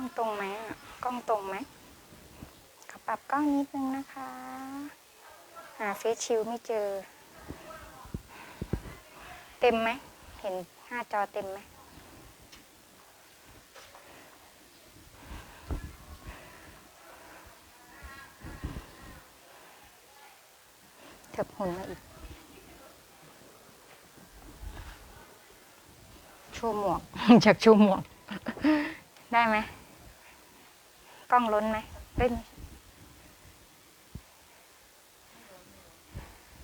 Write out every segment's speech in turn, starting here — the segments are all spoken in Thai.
ล้องตรงไหมกล้องตรงไหมขอปรับกล้องนิดนึงนะคะ หาเฟซชิลไม่เจอ เต็มไหม เห็นหน้าจอเต็มไหม เถิบหุ่นมาอีก ชูหมวก จากชูหมวก ได้ไหม กล้องล้นไหมเล่น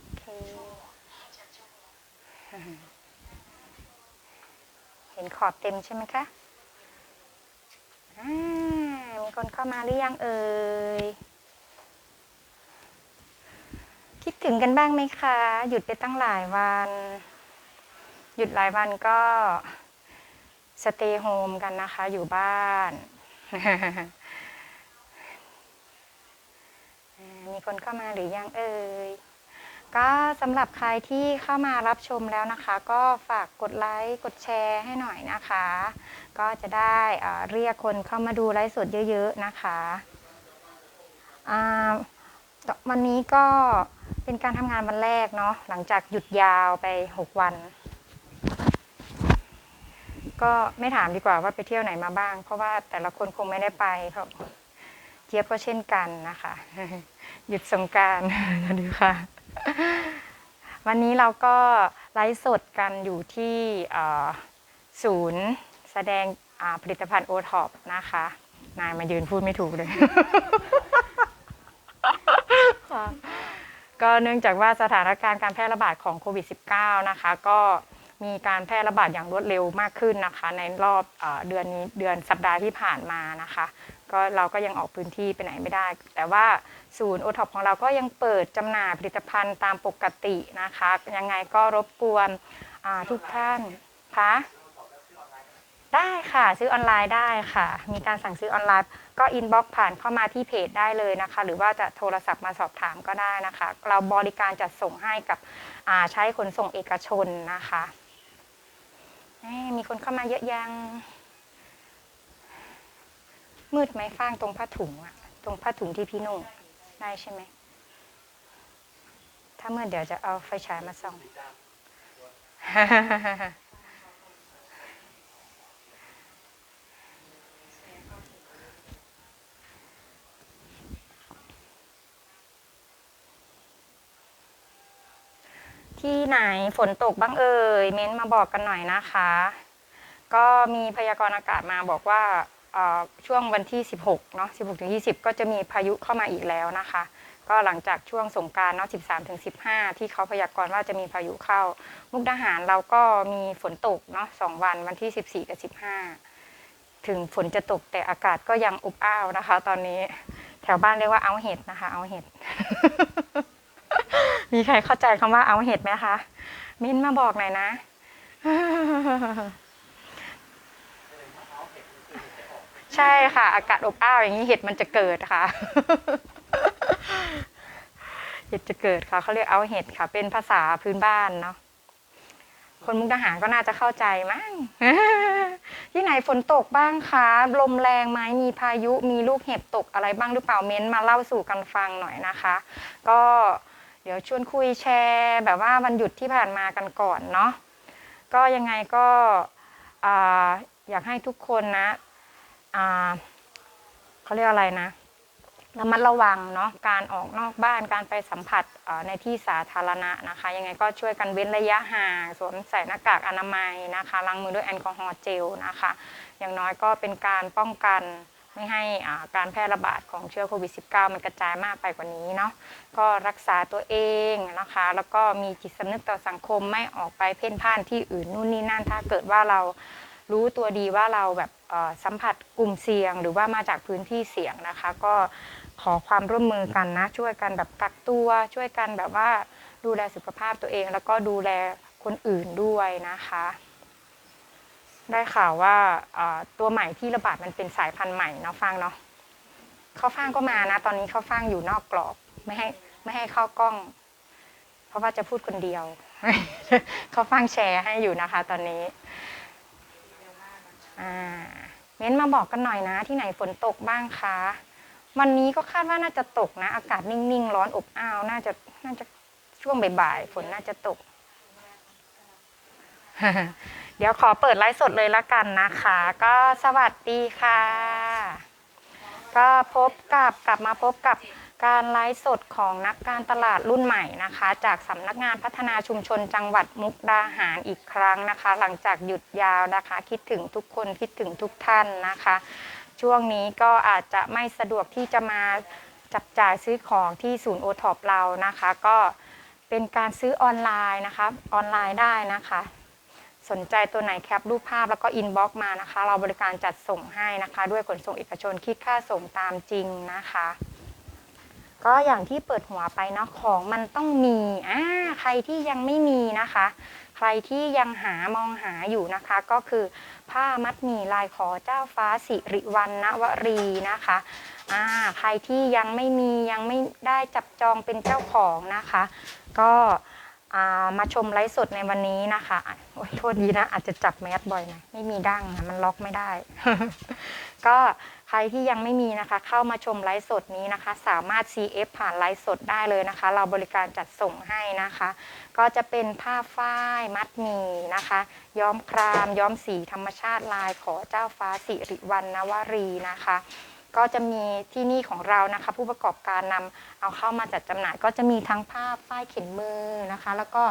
โอเคเห็นขอบเต็มใช่ไหมคะมีคนเข้ามาหรือยังเอ่ย คิดถึงกันบ้างไหมคะ หยุดไปตั้งหลายวัน หยุดหลายวันก็สเตย์โฮมกันนะคะ อยู่บ้าน อ่า มีคนเข้ามาหรือยังเอ่ยก็สำหรับใครที่เข้ามารับชมแล้วนะคะ ก็ฝากกดไลค์กดแชร์ให้หน่อยนะคะ ก็จะได้เรียกคนเข้ามาดูไลฟ์สดเยอะๆนะคะอ่าวันนี้ก็เป็นการทำงานวันแรกเนาะหลังจากหยุดยาวไป 6 วัน ก็ไม่ถามดีกว่าว่าไปเที่ยวไหนมาบ้าง เพราะว่าแต่ละคนคงไม่ได้ไปครับ เจี๊ยบก็เช่นกันนะคะ หยุดสงกรารดีค่ะ วันนี้เราก็ไลฟ์สดกันอยู่ที่ศูนย์แสดงผลิตภัณฑ์โอท็อปนะคะ นายมายืนพูดไม่ถูกเลยก็เนื่องจากว่าสถานการณ์การแพร่ระบาดของโควิด -19 นะคะ ก็มีการแพร่ระบาดอย่างรวดเร็วมากขึ้นนะคะ ในรอบเดือนนี้เดือนสัปดาห์ที่ผ่านมานะคะ ก็เราก็ยังออกพื้นที่ไปไหนไม่ได้ แต่ว่าศูนย์โอท็อปของเราก็ยังเปิดจำหน่ายผลิตภัณฑ์ตามปกตินะคะ ยังไงก็รบกวนทุกท่านคะได้ค่ะ ซื้อออนไลน์ได้ค่ะ มีการสั่งซื้อออนไลน์ ก็อินบ็อกผ่านเข้ามาที่เพจได้เลยนะคะ หรือว่าจะโทรศัพท์มาสอบถามก็ได้นะคะ เราบริการจัดส่งให้กับใช้ขนส่งเอกชนนะคะมีคนเข้ามาเยอะยัง มืดไหมฟางตรงผ้าถุงอะตรงผ้าถุงที่พี่นุ่งได้ใช่ไหม ถ้ามืดเดี๋ยวจะเอาไฟฉายมาส่องที่ไหนฝนตกบ้างเอ่ย เม้นต์มาบอกกันหน่อยนะคะ ก็มีพยากรณ์อากาศมาบอกว่า ช่วงวันที่ 16เนาะ16ถึง20 ก็จะมีพายุเข้ามาอีกแล้วนะคะ ก็หลังจากช่วงสงการเนาะ13ถึง15 ที่เขาพยากรณ์ว่าจะมีพายุเข้า มุกดาหารเราก็มีฝนตกเนาะสองวันวันที่ 14 กับ 15 ถึงฝนจะตกแต่อากาศก็ยังอบอ้าวนะคะ ตอนนี้แถวบ้านเรียกว่าเอาเห็ดนะคะ เอาเห็ด มีใครเข้าใจคำว่าเอาเห็ดไหมคะ มินมาบอกหน่อยนะ ใช่ค่ะ อากาศอบอ้าวอย่างนี้เห็ดมันจะเกิดค่ะ เห็ดจะเกิดค่ะเขาเรียกเอาเห็ดค่ะ เป็นภาษาพื้นบ้านเนาะคนมุกดาหารก็น่าจะเข้าใจมั้งที่ไหนฝนตกบ้างคะลมแรงไหมมีพายุมีลูกเห็บตกอะไรบ้างหรือเปล่าเม้นมาเล่าสู่กันฟังหน่อยนะคะ ก็เดี๋ยวชวนคุยแชร์ แบบว่าวันหยุดที่ผ่านมากันก่อนเนาะก็ยังไงก็อยากให้ทุกคนนะ เขาเรียกอะไรนะระมัดระวังเนาะการออกนอกบ้านการไปสัมผัสในที่สาธารณะนะคะ ยังไงก็ช่วยกันเว้นระยะห่างสวมใส่หน้ากากอนามัยนะคะล้างมือด้วยแอลกอฮอล์เจลนะคะ อย่างน้อยก็เป็นการป้องกันไม่ให้การแพร่ระบาดของเชื้อโควิด -19 มันกระจายมากไปกว่านี้เนาะก็รักษาตัวเองนะคะ แล้วก็มีจิตสำนึกต่อสังคมไม่ออกไปเพ่นพ่านที่อื่นนู่นนี่นั่นถ้าเกิดว่าเรารู้ตัวดีว่าเราแบบ สัมผัสกลุ่มเสี่ยง หรือว่ามาจากพื้นที่เสี่ยงนะคะ ก็ขอความร่วมมือกันนะ ช่วยกันแบบกักตัวช่วยกันแบบว่าดูแลสุขภาพตัวเอง แล้วก็ดูแลคนอื่นด้วยนะคะ ได้ข่าวว่าตัวใหม่ที่ระบาดมันเป็นสายพันธุ์ใหม่เนาะฟังเนาะเข้าฟ่างก็มานะ ตอนนี้เข้าฟ่างอยู่นอกกรอบไม่ให้ไม่ให้เข้ากล้อง เพราะว่าจะพูดคนเดียวเข้าฟ่างแชร์ให้อยู่นะคะตอนนี้ อ่าเม้นมาบอกกันหน่อยนะ ที่ไหนฝนตกบ้างคะ วันนี้ก็คาดว่าน่าจะตกนะ อากาศนิ่งๆ ร้อนอบอ้าว น่าจะน่าจะช่วงบ่ายๆ ฝนน่าจะตก เดี๋ยวขอเปิดไลฟ์สดเลยละกันนะคะ ก็สวัสดีค่ะ ก็พบกับกลับมาพบกับ การไลฟ์สดของนักการตลาดรุ่นใหม่นะคะ จากสำนักงานพัฒนาชุมชนจังหวัดมุกดาหารอีกครั้งนะคะ หลังจากหยุดยาวนะคะ คิดถึงทุกคนคิดถึงทุกท่านนะคะ ช่วงนี้ก็อาจจะไม่สะดวกที่จะมาจับจ่ายซื้อของที่ศูนย์โอท็อปเรานะคะ ก็เป็นการซื้อออนไลน์นะคะออนไลน์ได้นะคะ สนใจตัวไหนแคปรูปภาพแล้วก็อินบ็อกมานะคะ เราบริการจัดส่งให้นะคะ ด้วยขนส่งเอกชนคิดค่าส่งตามจริงนะคะ ก็อย่างที่เปิดหัวไปเนาะของมันต้องมีอ่าใครที่ยังไม่มีนะคะ ใครที่ยังหามองหาอยู่นะคะ ก็คือผ้ามัดหมี่ลายขอเจ้าฟ้าสิริวัณณวรีนะคะอ่าใครที่ยังไม่มียังไม่ได้จับจองเป็นเจ้าของนะคะ ก็อ่ามาชมไลฟ์สดในวันนี้นะคะโอ้ยโทษดีนะ อาจจะจับแมสบ่อยหนะไม่มีดั้งนะมันล็อกไม่ได้ ก็ ใครที่ยังไม่มีนะคะเข้ามาชมไลฟ์สดนี้นะคะ สามารถ CF ผ่านไลฟ์สดได้เลยนะคะ เราบริการจัดส่งให้นะคะ ก็จะเป็นผ้าฝ้ายมัดหมี่นะคะ ย้อมคราม ย้อมสีธรรมชาติลายขอเจ้าฟ้าสิริวัณณวรีนะคะก็จะมีที่นี่ของเรานะคะ ผู้ประกอบการนำเอาเข้ามาจัดจำหน่าย ก็จะมีทั้งผ้าฝ้ายเข็นมือนะคะ แล้วก็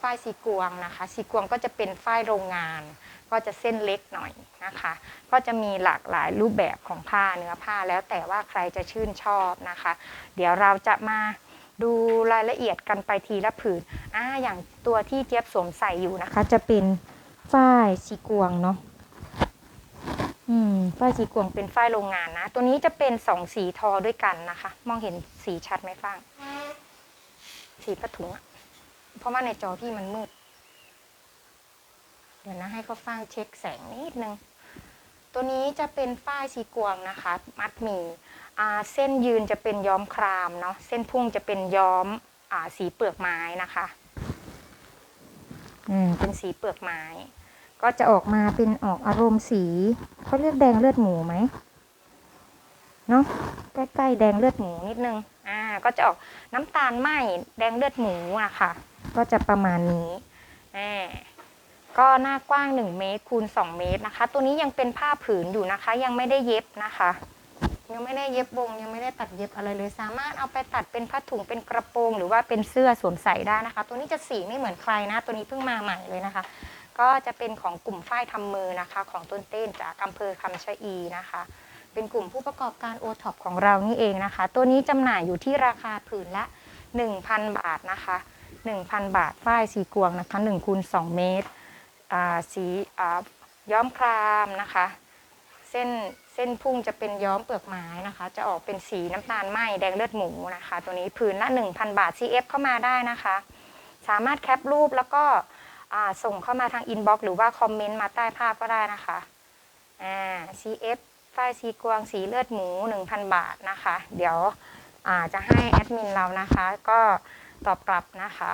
ฝ้ายสีกวงนะคะสีกวงก็จะเป็นฝ้ายโรงงาน ก็จะเส้นเล็กหน่อยนะคะ ก็จะมีหลากหลายรูปแบบของผ้าเนื้อผ้าแล้วแต่ว่าใครจะชื่นชอบนะคะ เดี๋ยวเราจะมาดูรายละเอียดกันไปทีละผืนอ่าอย่างตัวที่เจี๊ยบสวมใส่อยู่นะคะ จะเป็นฝ้ายสีกวงเนาะอืมฝ้ายสีกวงเป็นฝ้ายโรงงานนะ ตัวนี้จะเป็นสองสีทอด้วยกันนะคะ มองเห็นสีชัดไหมฟ้าง สีผ้าถุงอะเพราะว่าในจอพี่มันมืด เดี๋ยวนะให้เขาฟ้างเช็คแสงนิดนึง ตัวนี้จะเป็นฝ้ายสีกวงนะคะ มัดหมี่เส้นยืนจะเป็นย้อมครามเนาะ เส้นพุ่งจะเป็นย้อมอสีเปลือกไม้นะคะ อืม เป็นสีเปลือกไม้ ก็จะออกมาเป็นออกอารมณ์สีเขาเรียกแดงเลือดหมูไหมเนาะใกล้ๆแดงเลือดหมูนิดนึง อ่า ก็จะออกน้ำตาลไหมแดงเลือดหมูอะค่ะ ก็จะประมาณนี้แอบ ก็หน้ากว้าง 1 เมตรคูณ 2 เมตรนะคะ ตัวนี้ยังเป็นผ้าผืนอยู่นะคะ ยังไม่ได้เย็บนะคะ ยังไม่ได้เย็บวงยังไม่ได้ตัดเย็บอะไรเลย สามารถเอาไปตัดเป็นผ้าถุงเป็นกระโปรงหรือว่าเป็นเสื้อสวมใส่ได้นะคะ ตัวนี้จะสีไม่เหมือนใครนะ ตัวนี้เพิ่งมาใหม่เลยนะคะ ก็จะเป็นของกลุ่มฝ้ายทำมือนะคะ ของต้นเต้นจากอำเภอคำชะอีนะคะ เป็นกลุ่มผู้ประกอบการโอท็อปของเรานี่เองนะคะ ตัวนี้จำหน่ายอยู่ที่ราคาผืนละ 1,000 บาทนะคะ 1,000 บาทฝ้ายสีกวงนะคะ1คูณ2เมตร สีย้อมครามนะคะ เส้นเส้นพุ่งจะเป็นย้อมเปลือกไม้นะคะ จะออกเป็นสีน้ำตาลไหมแดงเลือดหมูนะคะ ตัวนี้ผืนละ 1,000 บาท CF เข้ามาได้นะคะ สามารถแคปรูปแล้วก็ส่งเข้ามาทางอินบ็อกซ์หรือว่าคอมเมนต์มาใต้ภาพก็ได้นะคะอ่า CF ฝ้ายสีกวางสีเลือดหมู 1,000 บาทนะคะ เดี๋ยวจะให้แอดมินเรานะคะ ก็ตอบกลับนะคะ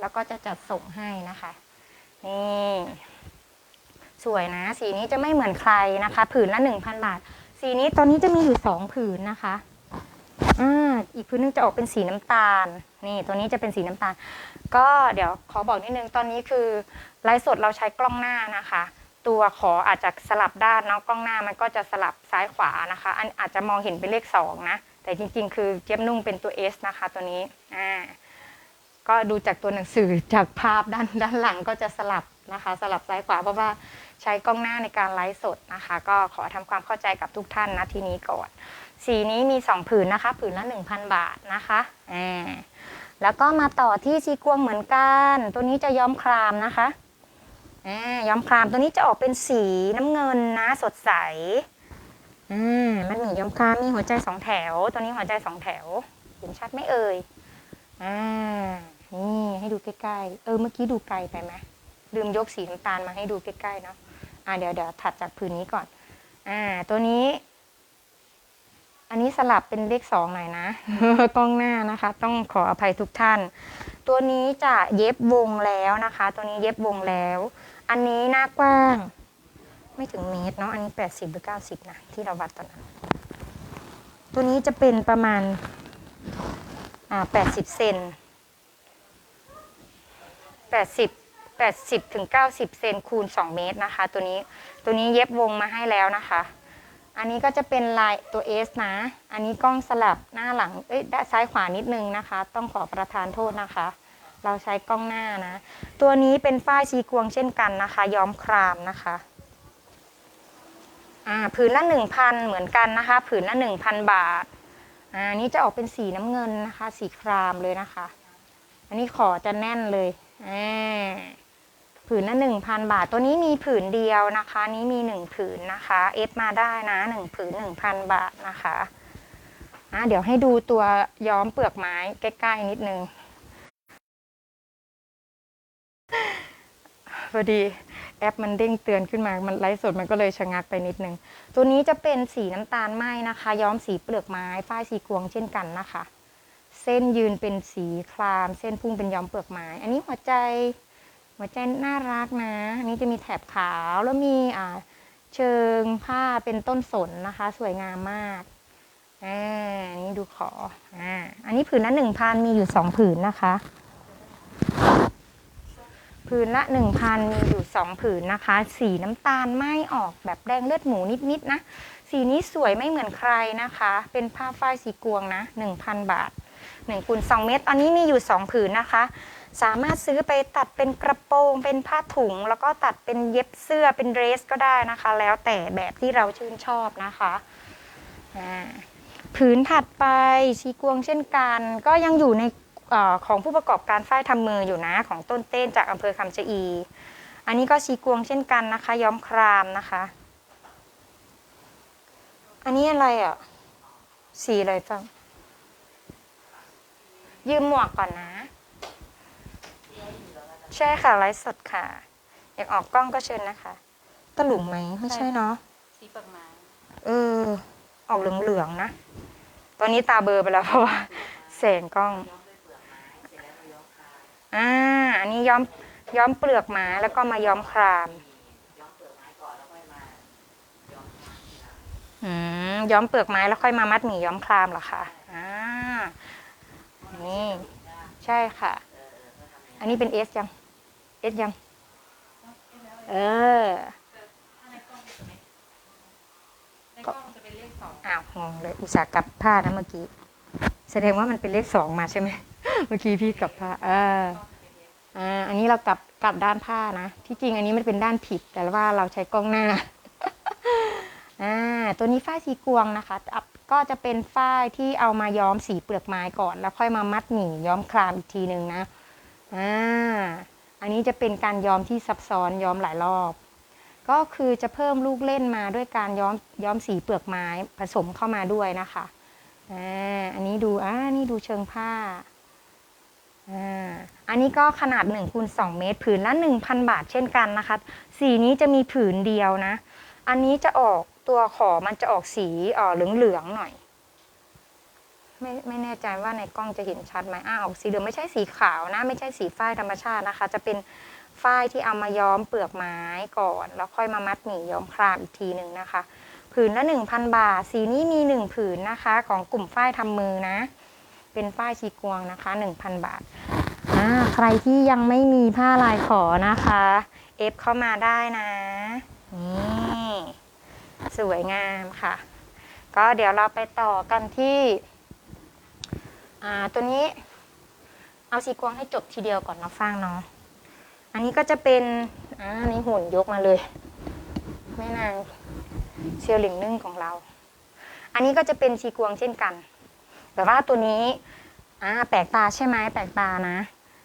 แล้วก็จะจัดส่งให้นะคะ นี่สวยนะ สีนี้จะไม่เหมือนใครนะคะ ผืนละ1,000บาท สีนี้ตอนนี้จะมีอยู่2ผืนนะคะอ่าอีกผืนนึงจะออกเป็นสีน้ำตาล นี่ ตัวนี้จะเป็นสีน้ำตาล ก็เดี๋ยวขอบอกนิดนึงตอนนี้คือไลฟ์สดเราใช้กล้องหน้านะคะ ตัวขออาจจะสลับด้านเนาะกล้องหน้ามันก็จะสลับซ้ายขวานะคะ อันอาจจะมองเห็นเป็นเลขสองนะแต่จริงๆ คือเจี๊ยบนุ่งเป็นตัว S นะคะ ตัวนี้อ่า ก็ดูจากตัวหนังสือจากภาพด้านด้านหลังก็จะสลับนะคะ สลับซ้ายขวาเพราะว่าใช้กล้องหน้าในการไลฟ์สดนะคะ ก็ขอทำความเข้าใจกับทุกท่านนะทีนี้ก่อน สีนี้มี 2 ผืนนะคะ ผืนละ 1,000 บาทนะคะอ่าแล้วก็มาต่อที่ซีกวงเหมือนกัน ตัวนี้จะย้อมครามนะคะอ่าย้อมครามตัวนี้จะออกเป็นสีน้ำเงินนะสดใสอ่ามันมีย้อมครามมีหัวใจสองแถว ตัวนี้หัวใจสองแถวเห็นชัดไหมเอ่ยอ่า นี่ให้ดูใกล้ๆ เออเมื่อกี้ดูไกลไปไหมลืมยกสีน้ำตาลมาให้ดูใกล้ๆเนาะอ่าเดี๋ยวเดี๋ยวถัดจากผืนนี้ก่อน อ่า ตัวนี้ อันนี้สลับเป็นเลขสองหน่อยนะกล้องหน้านะคะ ต้องขออภัยทุกท่าน ตัวนี้จะเย็บวงแล้วนะคะ ตัวนี้เย็บวงแล้ว อันนี้หน้ากว้าง ไม่ถึงเมตรเนาะอันนี้แปดสิบหรือเก้าสิบนะที่เราวัดตอนนั้นตัวนี้จะเป็นประมาณอ่าแปดสิบเซน แปดสิบแปดสิบถึงเก้าสิบเซนคูณสองเมตรนะคะ ตัวนี้ตัวนี้เย็บวงมาให้แล้วนะคะ อันนี้ก็จะเป็นลายตัว S นะ อันนี้กล้องสลับหน้าหลังเอ้ยด้านซ้ายขวานิดนึงนะคะ ต้องขอประทานโทษนะคะ เราใช้กล้องหน้านะ ตัวนี้เป็นฝ้ายชีกวงเช่นกันนะคะ ย้อมครามนะคะอ่าผืนละหนึ่งพันเหมือนกันนะคะ ผืนละหนึ่งพันบาทอ่าอันนี้จะออกเป็นสีน้ำเงินนะคะ สีครามเลยนะคะ อันนี้ขอจะแน่นเลย ผืนละหนึ่งพันบาท ตัวนี้มีผืนเดียวนะคะ นี้มีหนึ่งผืนนะคะ เอฟมาได้นะหนึ่งผืนหนึ่งพันบาทนะคะอ่าเดี๋ยวให้ดูตัวย้อมเปลือกไม้ใกล้ๆนิดนึงพอดีแอปมันเด้งเตือนขึ้นมา มันไลฟ์สดมันก็เลยชะงักไปนิดนึง ตัวนี้จะเป็นสีน้ำตาลไหมนะคะ ย้อมสีเปลือกไม้ ฝ้ายสีกวงเช่นกันนะคะ เส้นยืนเป็นสีคราม เส้นพุ่งเป็นย้อมเปลือกไม้ อันนี้หัวใจหัวใจน่ารักนะอันนี้จะมีแถบขาวแล้วมีอ่าเชิงผ้าเป็นต้นสนนะคะ สวยงามมากอ่าอันนี้ดูขออ่าอันนี้ผืนละหนึ่งพันมีอยู่สองผืนนะคะ ผืนละหนึ่งพันมีอยู่สองผืนนะคะ สีน้ำตาลไม่ออกแบบแดงเลือดหมูนิดๆนะ สีนี้สวยไม่เหมือนใครนะคะ เป็นผ้าฝ้ายสีกวงนะหนึ่งพันบาท หนึ่งคูณสองเมตรอันนี้มีอยู่สองผืนนะคะ สามารถซื้อไปตัดเป็นกระโปรง เป็นผ้าถุง แล้วก็ตัดเป็นเย็บเสื้อเป็นเดรสก็ได้นะคะ แล้วแต่แบบที่เราชื่นชอบนะคะผืนถัดไปชีกวงเช่นกัน ก็ยังอยู่ในอของผู้ประกอบการฝ้ายทำมืออยู่นะ ของต้นเต้นจากอำเภอคำชะอี อันนี้ก็ชีกวงเช่นกันนะคะ ย้อมครามนะคะ อันนี้อะไรอะ สีอะไรฟัง ยืมหมวกก่อนนะ ใช่ค่ะไลฟ์สดค่ะ อยากออกกล้องก็เชิญนะคะตะหลุมไหมไม่ใช่เนาะสีเปลือกไม้เออ ออกเหลืองๆนะ ตอนนี้ตาเบลอร์ไปแล้วเพราะว่าแสงกล้องอ่าอันนี้ย้อมย้อมเปลือกไม้แล้วก็มาย้อมครามอืมย้อมเปลือกไม้แล้วค่อยมามัดหมี่ย้อมครามเหรอคะอ่า นี่ใช่ค่ะ อันนี้เป็นเอสยังเอสยัง เออในกล้องจะเป็นเลขสองอ้าวงงเลยอุตส่าห์กลับผ้านะเมื่อกี้ แสดงว่ามันเป็นเลขสองมาใช่ไหมเมื่อกี้พี่กลับผ้าเอออ่าอันนี้เรากลับกลับด้านผ้านะที่จริงอันนี้มันเป็นด้านผิด แต่ว่าเราใช้กล้องหน้าอ่าตัวนี้ฝ้ายสีกวงนะคะอะ ก็จะเป็นฝ้ายที่เอามาย้อมสีเปลือกไม้ก่อน แล้วค่อยมามัดหมี่ย้อมครามอีกทีหนึ่งนะอ่าอันนี้จะเป็นการย้อมที่ซับซ้อนย้อมหลายรอบ ก็คือจะเพิ่มลูกเล่นมาด้วยการย้อมย้อมสีเปลือกไม้ผสมเข้ามาด้วยนะคะอ่าอันนี้ดูอ่านี่ดูเชิงผ้าอ่าอันนี้ก็ขนาด1คูณ2เมตร ผืนละ 1,000 บาทเช่นกันนะคะ สีนี้จะมีผืนเดียวนะ อันนี้จะออก ตัวขอมันจะออกสีเอ่อเหลืองๆหน่อย ไม่ไม่แน่ใจว่าในกล้องจะเห็นชัดไหมอ้าออกสีเหลืองไม่ใช่สีขาวนะ ไม่ใช่สีฝ้ายธรรมชาตินะคะ จะเป็นฝ้ายที่เอามาย้อมเปลือกไม้ก่อน แล้วค่อยมามัดหมี่ย้อมครามอีกทีหนึ่งนะคะ ผืนละ 1,000 บาท สีนี้มี 1 ผืนนะคะ ของกลุ่มฝ้ายทำมือนะ เป็นฝ้ายชีกวงนะคะ 1,000 บาทอ่าใครที่ยังไม่มีผ้าลายขอนะคะ เอฟเข้ามาได้นะนี่ สวยงามค่ะ ก็เดี๋ยวเราไปต่อกันที่ตัวนี้เอาสีกวงให้จบทีเดียวก่อนนะฟังเนาะอันนี้ก็จะเป็นอันนี่หุ่นยกมาเลยแม่นางเซียวหลิงนึ่งของเรา อันนี้ก็จะเป็นชีกวงเช่นกัน แต่ว่าตัวนี้อ่าแปลกตาใช่ไหมแปลกตานะ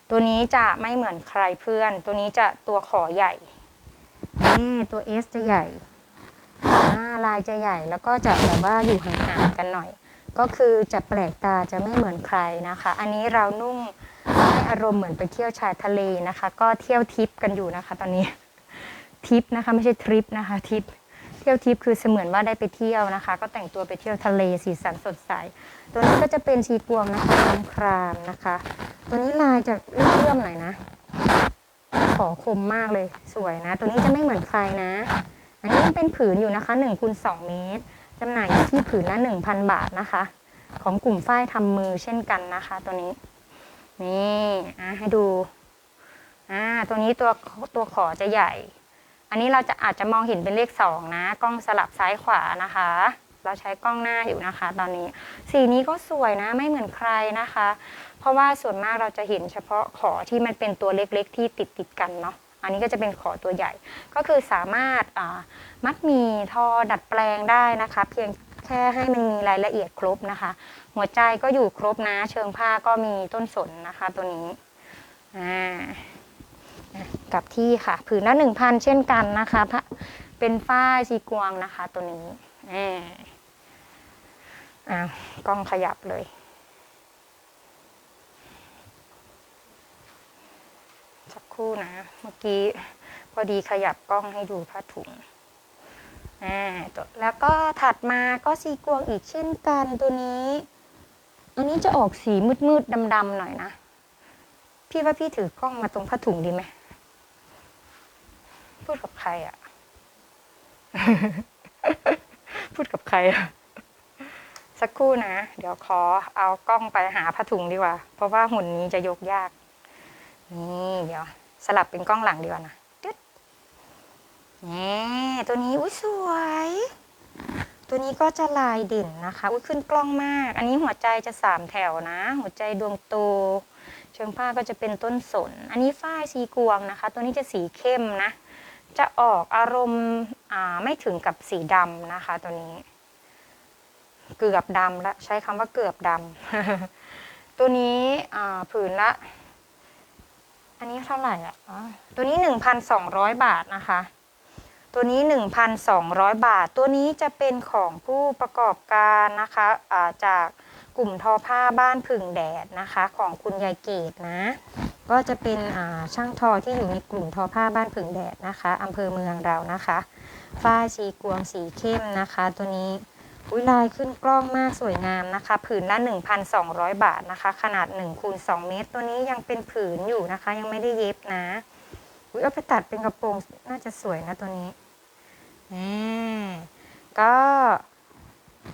ตัวนี้จะไม่เหมือนใครเพื่อน ตัวนี้จะตัวขอใหญ่นี่ตัวเอสจะใหญ่ ลายจะใหญ่แล้วก็จะแบบว่าอยู่ห่างๆกันหน่อย ก็คือจะแปลกตาจะไม่เหมือนใครนะคะ อันนี้เรานุ่งให้อารมณ์เหมือนไปเที่ยวชายทะเลนะคะ ก็เที่ยวทิปกันอยู่นะคะ ตอนนี้ทิปนะคะไม่ใช่ทริปนะคะทิปเที่ยวทิปคือเสมือนว่าได้ไปเที่ยวนะคะ ก็แต่งตัวไปเที่ยวทะเลสีสันสดใส ตัวนี้ก็จะเป็นชีกวงนะคะน้ำครามนะคะ ตัวนี้ลายจะเลื่อมๆหน่อยนะ ขอคมมากเลยสวยนะ ตัวนี้จะไม่เหมือนใครนะ อันนี้ยังเป็นผืนอยู่นะคะ1คูณ2เมตรจำหน่ายอยู่ที่ผืนละ 1,000 บาทนะคะ ของกลุ่มฝ้ายทำมือเช่นกันนะคะ ตัวนี้ นี่อะให้ดูอ่าตัวนี้ตัวตัวขอจะใหญ่ อันนี้เราจะอาจจะมองเห็นเป็นเลขสองนะ กล้องสลับซ้ายขวานะคะ เราใช้กล้องหน้าอยู่นะคะ ตอนนี้ สีนี้ก็สวยนะไม่เหมือนใครนะคะ เพราะว่าส่วนมากเราจะเห็นเฉพาะขอที่มันเป็นตัวเล็กๆที่ติดติดกันเนาะ อันนี้ก็จะเป็นขอตัวใหญ่ ก็คือสามารถมัดมีทอดัดแปลงได้นะคะ เพียงแค่ให้มันมีรายละเอียดครบนะคะ หัวใจก็อยู่ครบนะ เชิงผ้าก็มีต้นสนนะคะตัวนี้อ่ากับที่ค่ะ ผืนละหนึ่งพันเช่นกันนะคะเป็นฝ้ายซีกวางนะคะตัวนี้อ่าอ่ากล้องขยับเลย สัก ครู่นะ เมื่อกี้พอดีขยับกล้องให้ดูผ้าถุงอ่าแล้วก็ถัดมาก็ซีกวงอีกเช่นกันตัวนี้ อันนี้จะออกสีมืดๆดำๆหน่อยนะ พี่ว่าพี่ถือกล้องมาตรงผ้าถุงดีไหมพูดกับใครอะพูดกับใครอะ สักครู่นะ เดี๋ยวขอเอากล้องไปหาผ้าถุงดีกว่า เพราะว่าหุ่นนี้จะยกยาก นี่เดี๋ยว สลับเป็นกล้องหลังดีกว่านะตึ๊ดนี่ตัวนี้อุ้ยสวย ตัวนี้ก็จะลายเด่นนะคะ อุ้ยขึ้นกล้องมาก อันนี้หัวใจจะสามแถวนะ หัวใจดวงโตเชิงผ้าก็จะเป็นต้นสน อันนี้ฝ้ายซีกวงนะคะ ตัวนี้จะสีเข้มนะ จะออกอารมณ์อ่าไม่ถึงกับสีดำนะคะ ตัวนี้ เกือบดำละใช้คำว่าเกือบดำตัวนี้ผืนละ อันนี้เท่าไหร่อะตัวนี้หนึ่งพันสองร้อยบาทนะคะ ตัวนี้หนึ่งพันสองร้อยบาท ตัวนี้จะเป็นของผู้ประกอบการนะคะอ่าจากกลุ่มทอผ้าบ้านผึ่งแดดนะคะ ของคุณยายเกตนะ ก็จะเป็นช่างทอที่อยู่ในกลุ่มทอผ้าบ้านผึ่งแดดนะคะอำเภอเมืองเรานะคะฝ้ายสีกวงสีเข้มนะคะ ตัวนี้ อุ้ยลายขึ้นกล้องมากสวยงามนะคะ ผืนละ 1,200 บาทนะคะ ขนาด1คูณ2เมตร ตัวนี้ยังเป็นผืนอยู่นะคะ ยังไม่ได้เย็บนะอุ้ยเอาไปตัดเป็นกระโปรงน่าจะสวยนะตัวนี้อ่ก็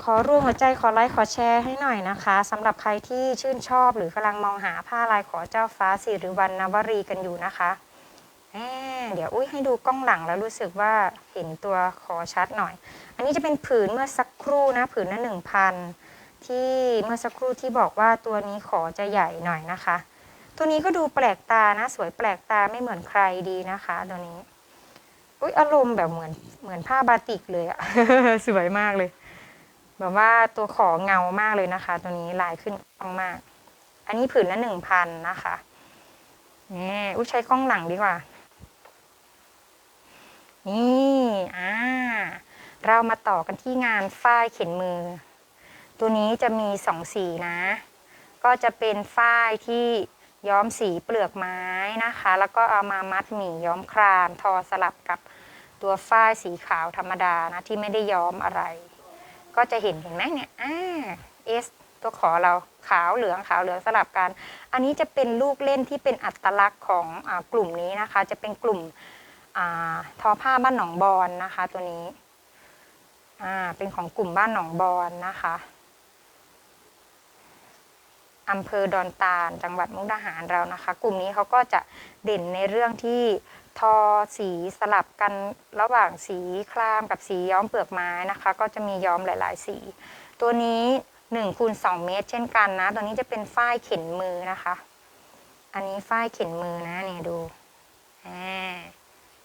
ขอร่วมหัวใจขอไลค์ขอแชร์ให้หน่อยนะคะสำหรับใครที่ชื่นชอบหรือกำลังมองหาผ้าลายขอเจ้าฟ้าสิริวัณณวรีกันอยู่นะคะ เดี๋ยวอุ้ยให้ดูกล้องหลังแล้วรู้สึกว่าเห็นตัวคอชัดหน่อย อันนี้จะเป็นผืนเมื่อสักครู่นะผืนละหนึ่งพันที่เมื่อสักครู่ที่บอกว่าตัวนี้ขอจะใหญ่หน่อยนะคะ ตัวนี้ก็ดูแปลกตานะ สวยแปลกตาไม่เหมือนใครดีนะคะ ตัวนี้อุ้ยอารมณ์แบบเหมือนเหมือนผ้าบาติกเลยอะสวยมากเลยแบบว่าตัวขอเงามากเลยนะคะ ตัวนี้ลายขึ้นกล้องมาก อันนี้ผืนละหนึ่งพันนะคะนี่อุ้ยใช้กล้องหลังดีกว่า นี่อ่าเรามาต่อกันที่งานฝ้ายเข็นมือ ตัวนี้จะมีสองสีนะ ก็จะเป็นฝ้ายที่ย้อมสีเปลือกไม้นะคะ แล้วก็เอามามัดหมี่ย้อมครามทอสลับกับตัวฝ้ายสีขาวธรรมดานะที่ไม่ได้ย้อมอะไร ก็จะเห็นเห็นไหมเนี่ยอ่าเอสตัวขอเราขาวเหลืองขาวเหลืองสลับกัน อันนี้จะเป็นลูกเล่นที่เป็นอัตลักษณ์ของอกลุ่มนี้นะคะ จะเป็นกลุ่ม ทอผ้าบ้านหนองบอนนะคะ ตัวนี้เป็นของกลุ่มบ้านหนองบอนนะคะอำเภอดอนตาลจังหวัดมุกดาหารเรานะคะ กลุ่มนี้เขาก็จะเด่นในเรื่องที่ทอสีสลับกันระหว่างสีครามกับสีย้อมเปลือกไม้นะคะ ก็จะมีย้อมหลาย ๆ สี ตัวนี้1คูณ2เมตร เช่นกันนะ ตัวนี้จะเป็นฝ้ายเข็นมือนะคะ อันนี้ฝ้ายเข็นมือนะเนี่ยดูอ่า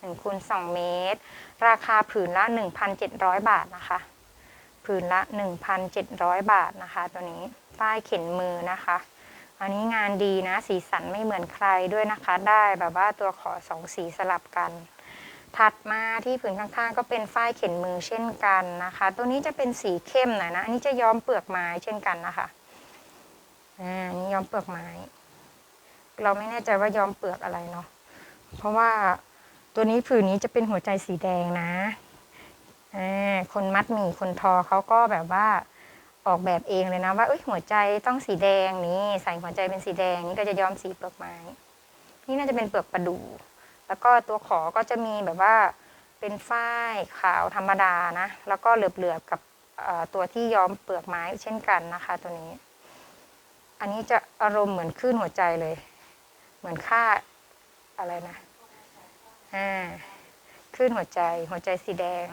หนึ่งคูณสองเมตร ราคาผืนละ 1,700 บาทนะคะ ผืนละ 1,700 บาทนะคะ ตัวนี้ป้ายเข็นมือนะคะ อันนี้งานดีนะ สีสันไม่เหมือนใครด้วยนะคะ ได้แบบว่าตัวขอสองสีสลับกัน ถัดมาที่ผืนข้างๆ ก็เป็นฝ้ายเข็นมือเช่นกันนะคะ ตัวนี้จะเป็นสีเข้มหน่อยนะ อันนี้จะย้อมเปลือกไม้เช่นกันนะคะ อ่านนี้ย้อมเปลือกไม้ เราไม่แน่ใจว่าย้อมเปลือกอะไรเนาะ เพราะว่า ตัวนี้ผืนนี้จะเป็นหัวใจสีแดงนะอ่าคนมัดหมี่คนทอเขาก็แบบว่าออกแบบเองเลยนะว่าเอ้ยหัวใจต้องสีแดงนี่ใส่หัวใจเป็นสีแดงนี่ก็จะย้อมสีเปลือกไม้ นี่น่าจะเป็นเปลือกประดู่แล้วก็ตัวขอก็จะมีแบบว่าเป็นฝ้ายขาวธรรมดานะ แล้วก็เหลือบๆกับตัวที่ย้อมเปลือกไม้เช่นกันนะคะตัวนี้ อันนี้จะอารมณ์เหมือนคลื่นหัวใจเลย เหมือนค่าอะไรนะ อ่าคลื่นหัวใจหัวใจสีแดง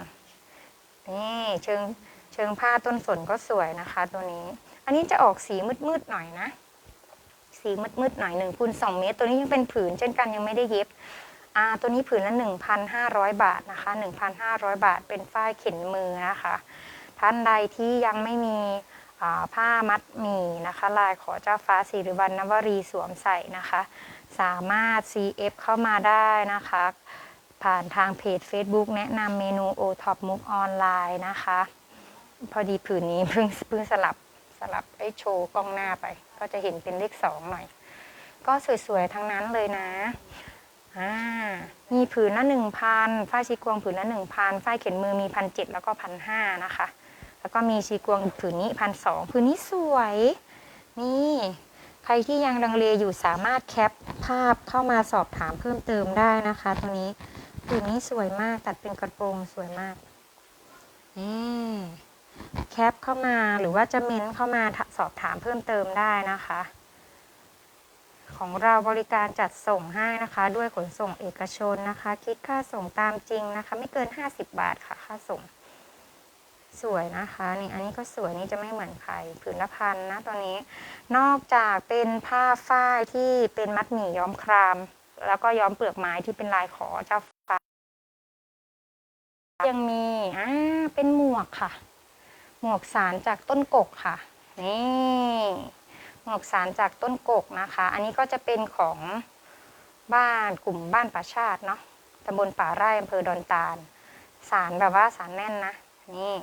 นี่เชิงเชิงผ้าต้นสนก็สวยนะคะ ตัวนี้ อันนี้จะออกสีมืดๆหน่อยนะ สีมืดๆหน่อยหนึ่งคูณสองเมตร ตัวนี้ยังเป็นผืนเช่นกันยังไม่ได้เย็บอ่าตัวนี้ผืนละ1,500บาทนะคะ1,500บาท เป็นฝ้ายเข็นมือนะคะ ท่านใดที่ยังไม่มีผ้ามัดหมี่นะคะ ลายขอเจ้าฟ้าสิริวัณณวรีสวมใส่นะคะ สามารถ CF เข้ามาได้นะคะ ผ่านทางเพจ Facebook แนะนำเมนูโอท็อปมุกออนไลน์นะคะ พอดีผืนนี้เพิ่งเพิ่งสลับสลับไอ้โชว์กล้องหน้าไป ก็จะเห็นเป็นเลขสองหน่อย ก็สวยๆ ทั้งนั้นเลยนะอ่ามีผืนละหนึ่งพันฝ้ายชีกวงผืนละหนึ่งพันฝ้ายเข็นมือมีพันเจ็ดแล้วก็พันห้านะคะ แล้วก็มีชีกวงผืนนี้พันสองผืนนี้สวย นี่ ใครที่ยังลังเลอยู่สามารถแคปภาพเข้ามาสอบถามเพิ่มเติมได้นะคะตัวนี้ผืนนี้สวยมากตัดเป็นกระโปรงสวยมากนี่แคปเข้ามาหรือว่าจะเม้นเข้ามาสอบถามเพิ่มเติมได้นะคะ ของเราบริการจัดส่งให้นะคะ ด้วยขนส่งเอกชนนะคะ คิดค่าส่งตามจริงนะคะ ไม่เกิน 50 บาทค่ะ ค่าส่ง สวยนะคะนี่อันนี้ก็สวยนี่จะไม่เหมือนใครผืนละพันนะตัวนี้ นอกจากเป็นผ้าฝ้ายที่เป็นมัดหมี่ย้อมคราม แล้วก็ย้อมเปลือกไม้ที่เป็นลายขอเจ้าฟ้ายังมีอ่าเป็นหมวกค่ะ หมวกสารจากต้นกกค่ะนี่หมวกสารจากต้นกกนะคะ อันนี้ก็จะเป็นของบ้านกลุ่มบ้านป่าชาติเนาะตำบลป่าไร่อำเภอดอนตาลสารแบบว่าสารแน่นนะนี่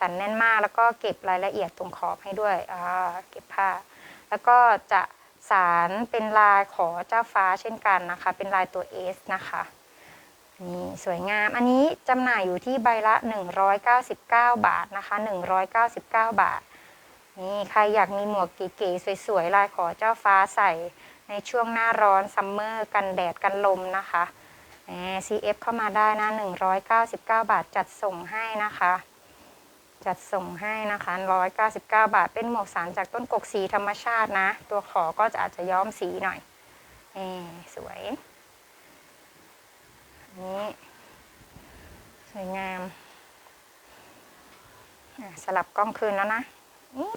สารแน่นมาก แล้วก็เก็บรายละเอียดตรงขอบให้ด้วยเก็บผ้า แล้วก็จะสารเป็นลายขอเจ้าฟ้าเช่นกันนะคะ เป็นลายตัวเอสนะคะนี่สวยงาม อันนี้จำหน่ายอยู่ที่ใบละ 199 บาทนะคะ 199 บาท นี่ใครอยากมีหมวกเก๋ๆสวยๆ ลายขอเจ้าฟ้าใส่ในช่วงหน้าร้อนซัมเมอร์กันแดดกันลมนะคะ CF เข้ามาได้นะ 199 บาทจัดส่งให้นะคะ จัดส่งให้นะคะ 199 บาท เป็นหมวกสารจากต้นกกสีธรรมชาตินะ ตัวขอก็จะอาจจะย้อมสีหน่อยเอสวยนี้สวยงามอะสลับกล้องคืนแล้วนะนี่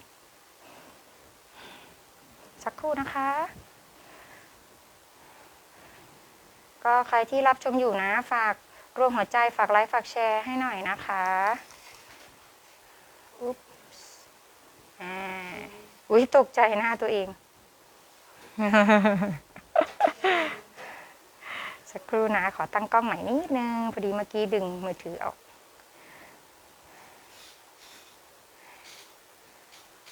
สักครู่นะคะ ก็ใครที่รับชมอยู่นะ ฝากรวมหัวใจฝากไลค์ฝากแชร์ให้หน่อยนะคะ อุ๊บอ่าอุ้ยตกใจหน้าตัวเอง สักครู่นะ ขอตั้งกล้องใหม่นิดนึง พอดีเมื่อกี้ดึงมือถือออก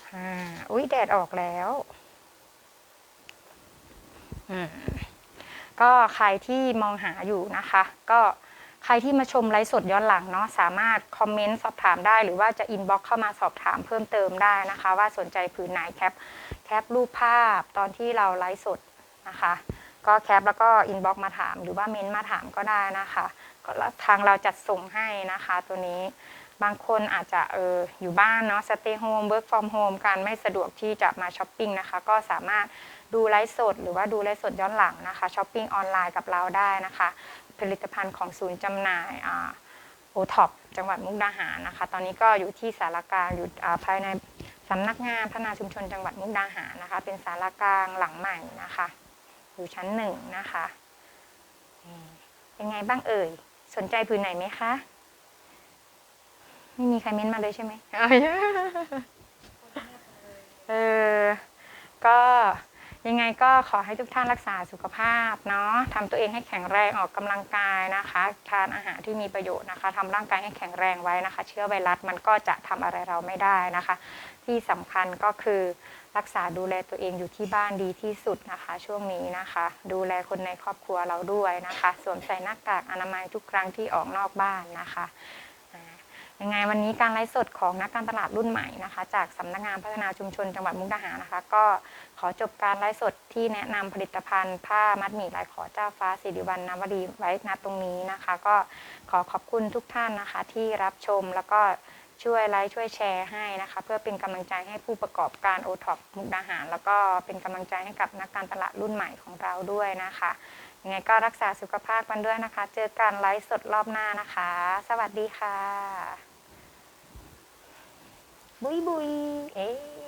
อ่าอุ้ยแดดออกแล้วอืมก็ใครที่มองหาอยู่นะคะ ก็ ใครที่มาชมไลฟ์สดย้อนหลังเนาะสามารถคอมเมนต์สอบถามได้ หรือว่าจะอินบ็อกซ์เข้ามาสอบถามเพิ่มเติมได้นะคะ ว่าสนใจผืนไหนแคปแคปรูปภาพตอนที่เราไลฟ์สดนะคะ ก็แคปแล้วก็อินบ็อกซ์มาถาม หรือว่าเมนต์มาถามก็ได้นะคะก็ทางเราจัดส่งให้นะคะตัวนี้บางคนอาจจะเอออยู่บ้านเนาะ stay home work from home การไม่สะดวกที่จะมาช้อปปิ้งนะคะ ก็สามารถดูไลฟ์สด หรือว่าดูไลฟ์สดย้อนหลังนะคะช้อปปิ้งออนไลน์กับเราได้นะคะ ผลิตภัณฑ์ของศูนย์จำหน่ายโอท็อปจังหวัดมุกดาหารนะคะ ตอนนี้ก็อยู่ที่สารกลางอยู่ภายในสำนักงานพัฒนาชุมชนจังหวัดมุกดาหารนะคะ เป็นสารกลางหลังใหม่นะคะ อยู่ชั้นหนึ่งนะคะเป็นไงบ้างเอ่ย สนใจผืนไหนไหมคะ ไม่มีใครเม้นมาเลยใช่ไหมเออ ก็ ยังไงก็ขอให้ทุกท่านรักษาสุขภาพเนาะทำตัวเองให้แข็งแรงออกกำลังกายนะคะ ทานอาหารที่มีประโยชน์นะคะทำร่างกายให้แข็งแรงไว้นะคะ เชื้อไวรัสมันก็จะทำอะไรเราไม่ได้นะคะ ที่สำคัญก็คือรักษาดูแลตัวเองอยู่ที่บ้านดีที่สุดนะคะ ช่วงนี้นะคะ ดูแลคนในครอบครัวเราด้วยนะคะ สวมใส่หน้ากากอนามัยทุกครั้งที่ออกนอกบ้านนะคะยังไงวันนี้การไลฟ์สดของนักการตลาดรุ่นใหม่นะคะ จากสำนักงานพัฒนาชุมชนจังหวัดมุกดาหารนะคะ ก็ ขอจบการไลฟ์สดที่แนะนำผลิตภัณฑ์ผ้ามัดหมี่ลายขอเจ้าฟ้าสิริวัลนวดีไว้ณตรงนี้นะคะ ก็ขอขอบคุณทุกท่านนะคะ ที่รับชมแล้วก็ช่วยไลค์ช่วยแชร์ให้นะคะ เพื่อเป็นกำลังใจให้ผู้ประกอบการโอท็อปมุกดาหาร แล้วก็เป็นกำลังใจให้กับนักการตลาดรุ่นใหม่ของเราด้วยนะคะยังไงก็รักษาสุขภาพกันด้วยนะคะ เจอกันไลฟ์สดรอบหน้านะคะ สวัสดีค่ะ บุยบุยเอ๊